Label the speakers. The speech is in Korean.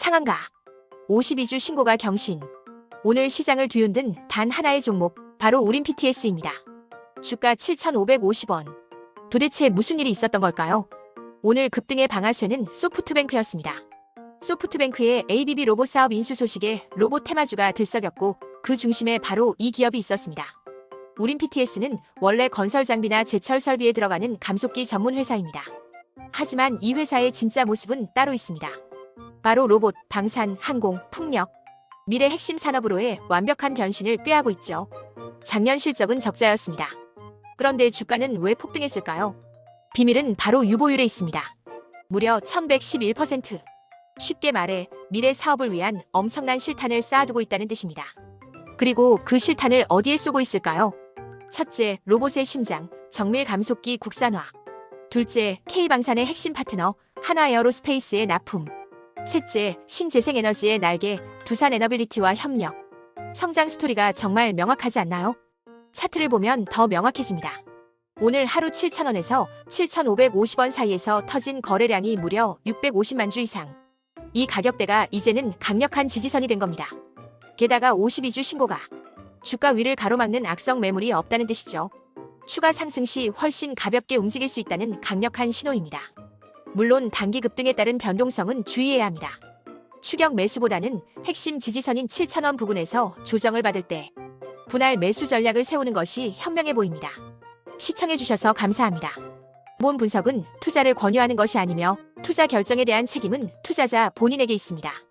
Speaker 1: 상한가. 52주 신고가 경신. 오늘 시장을 뒤흔든 단 하나의 종목, 바로 우린 PTS입니다. 주가 7,550원. 도대체 무슨 일이 있었던 걸까요? 오늘 급등의 방아쇠는 소프트뱅크였습니다. 소프트뱅크의 ABB 로봇 사업 인수 소식에 로봇 테마주가 들썩였고 그 중심에 바로 이 기업이 있었습니다. 우린 PTS는 원래 건설 장비나 제철 설비에 들어가는 감속기 전문 회사입니다. 하지만 이 회사의 진짜 모습은 따로 있습니다. 바로 로봇, 방산, 항공, 풍력, 미래 핵심 산업으로의 완벽한 변신을 꾀하고 있죠. 작년 실적은 적자였습니다. 그런데 주가는 왜 폭등했을까요? 비밀은 바로 유보율에 있습니다. 무려 1111%. 쉽게 말해 미래 사업을 위한 엄청난 실탄을 쌓아두고 있다는 뜻입니다. 그리고 그 실탄을 어디에 쏘고 있을까요? 첫째, 로봇의 심장, 정밀 감속기 국산화. 둘째, K방산의 핵심 파트너, 하나에어로스페이스의 납품. 셋째, 신재생에너지의 날개, 두산 에너빌리티와 협력. 성장 스토리가 정말 명확하지 않나요? 차트를 보면 더 명확해집니다. 오늘 하루 7,000원에서 7,550원 사이에서 터진 거래량이 무려 650만 주 이상. 이 가격대가 이제는 강력한 지지선이 된 겁니다. 게다가 52주 신고가 주가 위를 가로막는 악성 매물이 없다는 뜻이죠. 추가 상승 시 훨씬 가볍게 움직일 수 있다는 강력한 신호입니다. 물론 단기 급등에 따른 변동성은 주의해야 합니다. 추격 매수보다는 핵심 지지선인 7,000원 부근에서 조정을 받을 때 분할 매수 전략을 세우는 것이 현명해 보입니다. 시청해주셔서 감사합니다. 본 분석은 투자를 권유하는 것이 아니며 투자 결정에 대한 책임은 투자자 본인에게 있습니다.